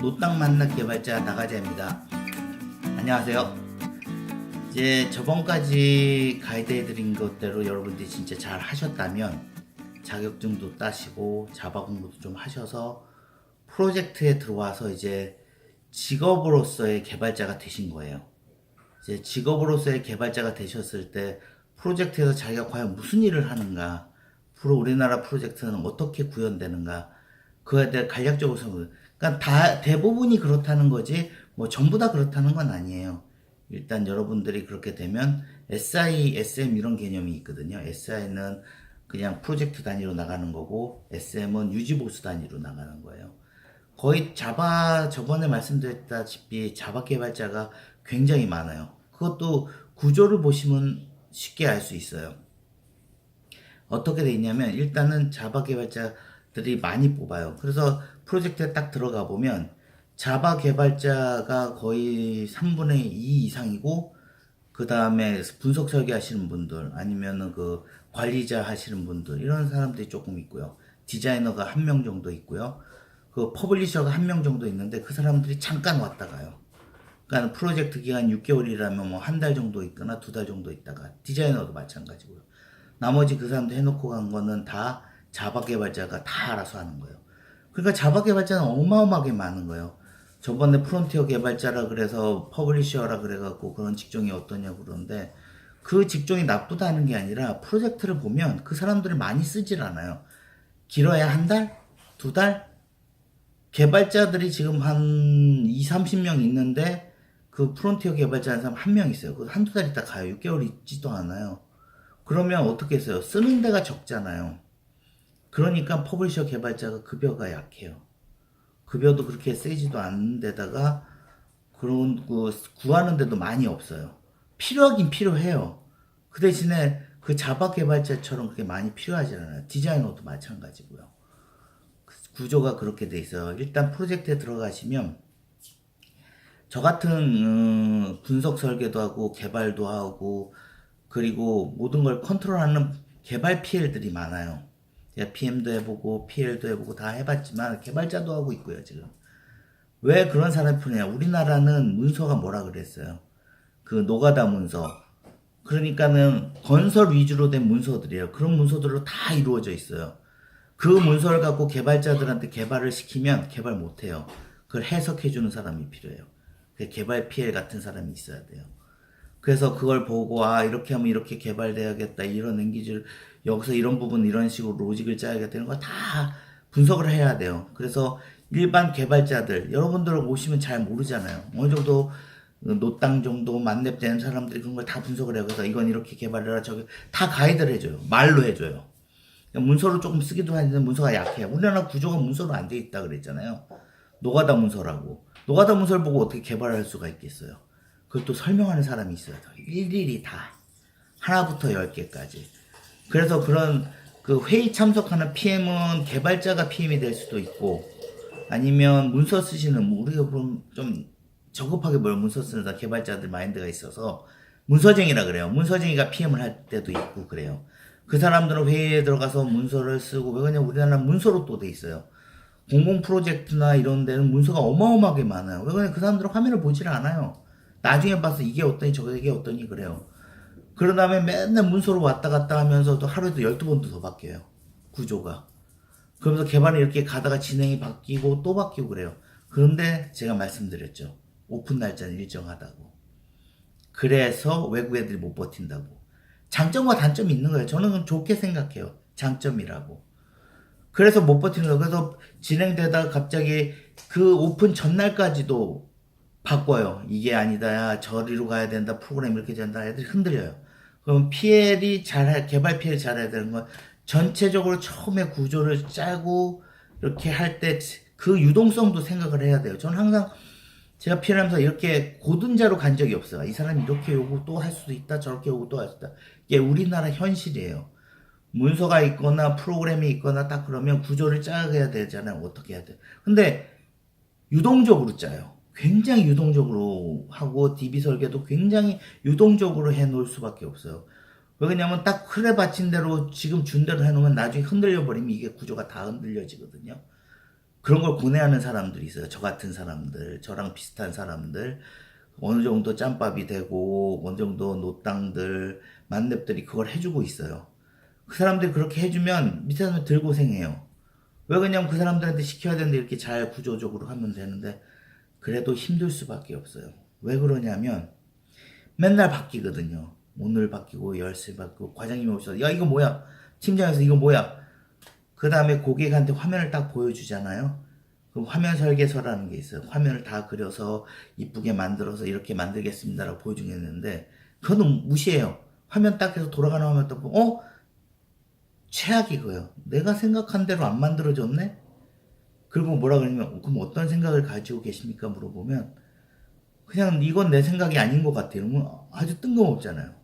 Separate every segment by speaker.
Speaker 1: 노땅 만나 개발자 나가자입니다. 안녕하세요. 이제 저번까지 가이드해드린 것대로 여러분들이 진짜 잘 하셨다면 자격증도 따시고 자바 공부도 좀 하셔서 프로젝트에 들어와서 이제 직업으로서의 개발자가 되신 거예요. 이제 직업으로서의 개발자가 되셨을 때 프로젝트에서 자기가 과연 무슨 일을 하는가, 프로 우리나라 프로젝트는 어떻게 구현되는가, 그에 대해 간략적으로. 그러니까 다 대부분이 그렇다는 거지 뭐 전부 다 그렇다는 건 아니에요. 일단 여러분들이 그렇게 되면 SI, SM 이런 개념이 있거든요. SI는 그냥 프로젝트 단위로 나가는 거고 SM은 유지보수 단위로 나가는 거예요. 거의 자바 저번에 말씀드렸다시피 자바 개발자가 굉장히 많아요. 그것도 구조를 보시면 쉽게 알 수 있어요. 어떻게 돼 있냐면 일단은 자바 개발자 들이 많이 뽑아요. 그래서 프로젝트에 딱 들어가 보면 자바 개발자가 거의 3분의 2 이상이고 그 다음에 분석 설계 하시는 분들 아니면은 그 관리자 하시는 분들 이런 사람들이 조금 있고요. 디자이너가 한 명 정도 있고요. 그 퍼블리셔가 한 명 정도 있는데 그 사람들이 잠깐 왔다 가요. 그러니까 프로젝트 기간 6개월이라면 뭐 한 달 정도 있거나 두 달 정도 있다가 디자이너도 마찬가지고요. 나머지 그 사람들 해놓고 간 거는 다 자바 개발자가 다 알아서 하는 거예요. 그러니까 자바 개발자는 어마어마하게 많은 거예요. 저번에 프론티어 개발자라 그래서 퍼블리셔라 그래갖고 그런 직종이 어떠냐고 그러는데 그 직종이 나쁘다는 게 아니라 프로젝트를 보면 그 사람들을 많이 쓰질 않아요. 길어야 한 달? 두 달? 개발자들이 지금 한 2, 30명 있는데 그 프론티어 개발자 하는 사람 한 명 있어요. 그 한두 달 있다 가요. 6개월 있지도 않아요. 그러면 어떻게 했어요? 쓰는 데가 적잖아요. 그러니까 퍼블리셔 개발자가 급여가 약해요. 급여도 그렇게 세지도 않는 데다가 그런 그 구하는 데도 많이 없어요. 필요하긴 필요해요. 그 대신에 그 자바 개발자처럼 그렇게 많이 필요하지 않아요. 디자이너도 마찬가지고요. 그 구조가 그렇게 돼 있어요. 일단 프로젝트에 들어가시면 저 같은 음, 분석 설계도 하고 개발도 하고 그리고 모든 걸 컨트롤하는 개발 PL들이 많아요. 제가 PM도 해보고 PL도 해보고 다 해봤지만 개발자도 하고 있고요 지금. 왜 그런 사람이 필요냐? 우리나라는 문서가 뭐라 그랬어요? 그 노가다 문서. 그러니까는 건설 위주로 된 문서들이에요. 그런 문서들로 다 이루어져 있어요. 그 문서를 갖고 개발자들한테 개발을 시키면 개발 못해요. 그걸 해석해주는 사람이 필요해요. 그 개발 PL 같은 사람이 있어야 돼요. 그래서 그걸 보고 아 이렇게 하면 이렇게 개발돼야겠다 이런 랭귀지를 여기서 이런 부분 이런 식으로 로직을 짜야겠다 이런 거 다 분석을 해야 돼요. 그래서 일반 개발자들 여러분들 오시면 잘 모르잖아요. 어느 정도 노땅 정도 만렙되는 사람들이 그런 걸 다 분석을 해요. 그래서 이건 이렇게 개발해라 저기 다 가이드를 해줘요. 말로 해줘요. 문서로 조금 쓰기도 하는데 문서가 약해요. 우리나라 구조가 문서로 안 돼 있다 그랬잖아요. 노가다 문서라고. 노가다 문서를 보고 어떻게 개발할 수가 있겠어요. 또 설명하는 사람이 있어요. 일일이 다. 하나부터 열 개까지. 그래서 그런 그 회의 참석하는 PM은 개발자가 PM이 될 수도 있고, 아니면 문서 쓰시는, 뭐 우리가 보면 좀 저급하게 뭘 문서 쓰는 다 개발자들 마인드가 있어서, 문서쟁이라 그래요. 문서쟁이가 PM을 할 때도 있고 그래요. 그 사람들은 회의에 들어가서 문서를 쓰고, 왜 그러냐, 우리나라는 문서로 또 돼 있어요. 공공 프로젝트나 이런 데는 문서가 어마어마하게 많아요. 왜 그러냐, 그 사람들은 화면을 보질 않아요. 나중에 봐서 이게 어떠니 저게 어떠니 그래요. 그런 다음에 맨날 문서로 왔다 갔다 하면서도 하루에도 12번도 더 바뀌어요. 구조가. 그러면서 개발이 이렇게 가다가 진행이 바뀌고 또 바뀌고 그래요. 그런데 제가 말씀드렸죠. 오픈 날짜는 일정하다고. 그래서 외국 애들이 못 버틴다고. 장점과 단점이 있는 거예요. 저는 좋게 생각해요. 장점이라고. 그래서 못 버티는 거예요. 그래서 진행되다가 갑자기 그 오픈 전날까지도 바꿔요. 이게 아니다. 야, 저리로 가야 된다. 프로그램 이렇게 된다. 애들이 흔들려요. 그럼 PL이 잘, 개발 PL 잘해야 되는 건 전체적으로 처음에 구조를 짜고 이렇게 할 때 그 유동성도 생각을 해야 돼요. 저는 항상 제가 PL 하면서 이렇게 고든자로 간 적이 없어요. 이 사람이 이렇게 요구 또 할 수도 있다. 저렇게 요구 또 할수 있다. 이게 우리나라 현실이에요. 문서가 있거나 프로그램이 있거나 딱 그러면 구조를 짜야 되잖아요. 어떻게 해야 돼. 근데 유동적으로 짜요. 굉장히 유동적으로 하고 DB 설계도 굉장히 유동적으로 해 놓을 수밖에 없어요. 왜 그러냐면 딱 틀에 받친 대로 지금 준 대로 해 놓으면 나중에 흔들려 버리면 이게 구조가 다 흔들려지거든요. 그런 걸 고뇌하는 사람들이 있어요. 저 같은 사람들, 저랑 비슷한 사람들, 어느 정도 짬밥이 되고, 어느 정도 노땅들, 만렙들이 그걸 해주고 있어요. 그 사람들이 그렇게 해주면 밑에 사람들 들 고생해요. 왜 그냥 그 사람들한테 시켜야 되는데 이렇게 잘 구조적으로 하면 되는데, 그래도 힘들 수밖에 없어요. 왜 그러냐면, 맨날 바뀌거든요. 오늘 바뀌고, 열쇠 바뀌고, 과장님이 오셔서, 야, 이거 뭐야? 팀장에서 이거 뭐야? 그 다음에 고객한테 화면을 딱 보여주잖아요. 그럼 화면 설계서라는 게 있어요. 화면을 다 그려서 이쁘게 만들어서 이렇게 만들겠습니다라고 보여주겠는데, 그거는 무시해요. 화면 딱 해서 돌아가는 화면 딱 보고, 어? 최악이고요. 내가 생각한 대로 안 만들어졌네? 그리고 뭐라 그러냐면, 그럼 어떤 생각을 가지고 계십니까? 물어보면, 그냥 이건 내 생각이 아닌 것 같아요. 이러면 아주 뜬금없잖아요.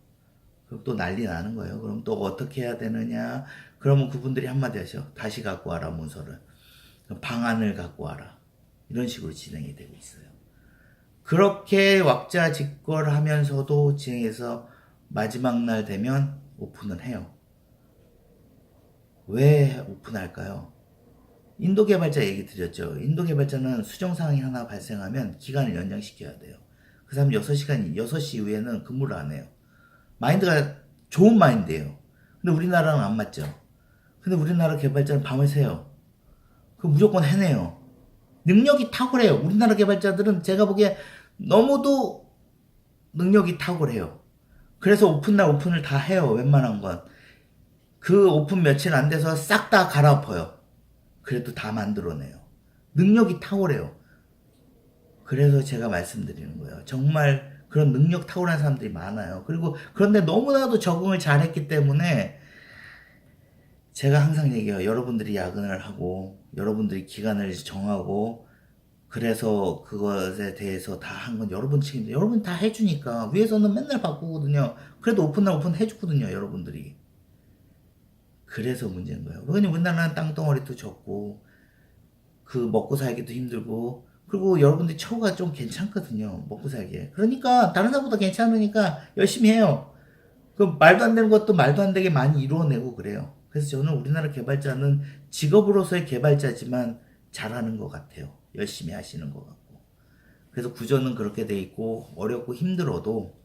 Speaker 1: 그럼 또 난리 나는 거예요. 그럼 또 어떻게 해야 되느냐? 그러면 그분들이 한마디 하셔. 다시 갖고 와라, 문서를. 방안을 갖고 와라. 이런 식으로 진행이 되고 있어요. 그렇게 왁자지껄 하면서도 진행해서 마지막 날 되면 오픈을 해요. 왜 오픈할까요? 인도 개발자 얘기 드렸죠. 인도 개발자는 수정 사항이 하나 발생하면 기간을 연장시켜야 돼요. 그 사람 6시간, 6시 이후에는 근무를 안 해요. 마인드가 좋은 마인드예요. 근데 우리나라는 안 맞죠. 근데 우리나라 개발자는 밤을 새요. 그 무조건 해내요. 능력이 탁월해요. 우리나라 개발자들은 제가 보기에 너무도 능력이 탁월해요. 그래서 오픈날 오픈을 다 해요. 웬만한 건. 그 오픈 며칠 안 돼서 싹 다 갈아엎어요. 그래도 다 만들어내요. 능력이 탁월해요. 그래서 제가 말씀드리는 거예요. 정말 그런 능력 탁월한 사람들이 많아요. 그리고 그런데 너무나도 적응을 잘했기 때문에 제가 항상 얘기해요. 여러분들이 야근을 하고 여러분들이 기간을 정하고 그래서 그것에 대해서 다 한 건 여러분 책임인데 여러분 다 해주니까 위에서는 맨날 바꾸거든요. 그래도 오픈날 오픈 해주거든요. 여러분들이. 그래서 문제인 거예요. 왜냐면 우리나라는 땅덩어리도 적고 그 먹고 살기도 힘들고 그리고 여러분들 처우가 좀 괜찮거든요. 먹고 살기에. 그러니까 다른 사람보다 괜찮으니까 열심히 해요. 그 말도 안 되는 것도 말도 안 되게 많이 이루어내고 그래요. 그래서 저는 우리나라 개발자는 직업으로서의 개발자지만 잘하는 것 같아요. 열심히 하시는 것 같고. 그래서 구조는 그렇게 돼 있고 어렵고 힘들어도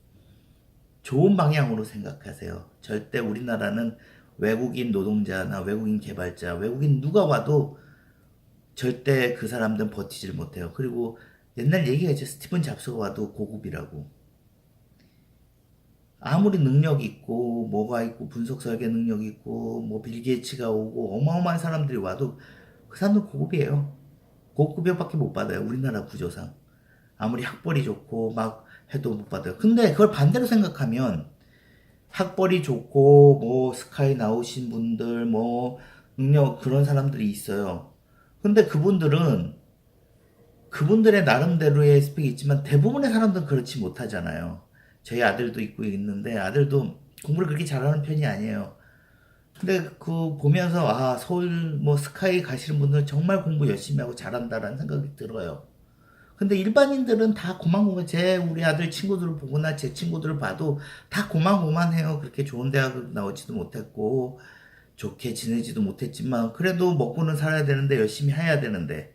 Speaker 1: 좋은 방향으로 생각하세요. 절대 우리나라는 외국인 노동자나 외국인 개발자, 외국인 누가 와도 절대 그 사람들은 버티질 못해요. 그리고 옛날 얘기가 있죠. 스티븐 잡스가 와도 고급이라고. 아무리 능력 있고 뭐가 있고 분석 설계 능력 있고 뭐 빌 게이츠가 오고 어마어마한 사람들이 와도 그 사람들 고급이에요. 고급여밖에 못 받아요. 우리나라 구조상. 아무리 학벌이 좋고 막 해도 못 받아요. 근데 그걸 반대로 생각하면 학벌이 좋고 뭐 스카이 나오신 분들 뭐 능력 그런 사람들이 있어요. 근데 그분들은 그분들의 나름대로의 스펙이 있지만 대부분의 사람들은 그렇지 못하잖아요. 저희 아들도 있고 있는데 아들도 공부를 그렇게 잘하는 편이 아니에요. 근데 그 보면서 아 서울 뭐 스카이 가시는 분들 정말 공부 열심히 하고 잘한다라는 생각이 들어요. 근데 일반인들은 다 고만고만 제 우리 아들 친구들을 보거나 제 친구들을 봐도 다 고만고만해요. 그렇게 좋은 대학 나오지도 못했고 좋게 지내지도 못했지만 그래도 먹고는 살아야 되는데 열심히 해야 되는데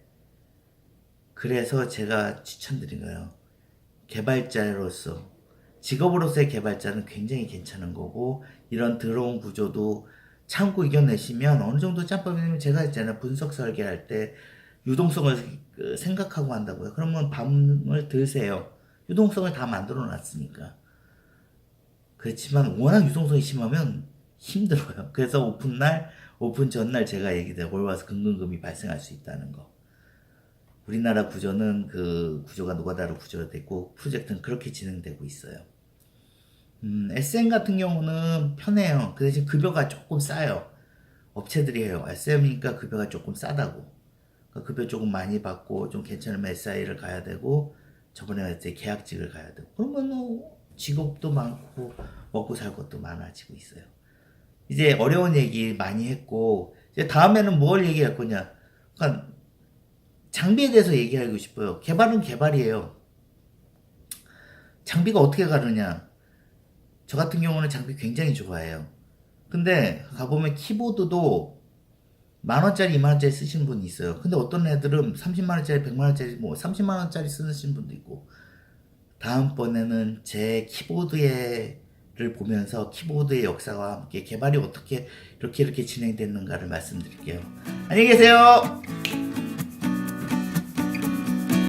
Speaker 1: 그래서 제가 추천드린 거예요. 개발자로서 직업으로서의 개발자는 굉장히 괜찮은 거고 이런 더러운 구조도 참고 이겨내시면 어느 정도 짬밥이면 제가 했잖아요. 분석 설계할 때 유동성을 그 생각하고 한다고요. 그러면 밤을 드세요. 유동성을 다 만들어 놨으니까. 그렇지만 워낙 유동성이 심하면 힘들어요. 그래서 오픈 날, 오픈 전날 제가. 올 와서 금금금이 발생할 수 있다는 거. 우리나라 구조는 그 구조가 노가다로 구조가 됐고 프로젝트는 그렇게 진행되고 있어요. 음, SM 같은 경우는 편해요. 그 대신 급여가 조금 싸요. 업체들이 해요. SM이니까 급여가 조금 싸다고. 그러니까 급여 조금 많이 받고 좀 괜찮으면 SI를 가야 되고 저번에 이제 계약직을 가야 되고 그러면 뭐 직업도 많고 먹고 살 것도 많아지고 있어요. 이제 어려운 얘기 많이 했고 이제 다음에는 뭘 얘기할 거냐? 그러니까 장비에 대해서 얘기하고 싶어요. 개발은 개발이에요. 장비가 어떻게 가느냐? 저 같은 경우는 장비 굉장히 좋아해요. 근데 가보면 키보드도 만 원짜리, 2만 원짜리 쓰시는 분이 있어요. 근데 어떤 애들은 30만 원짜리, 100만 원짜리, 뭐 30만 원짜리 쓰시는 분도 있고. 다음번에는 제 키보드를 보면서 키보드의 역사와 함께 개발이 어떻게 이렇게 이렇게 진행됐는가를 말씀드릴게요. 안녕히 계세요.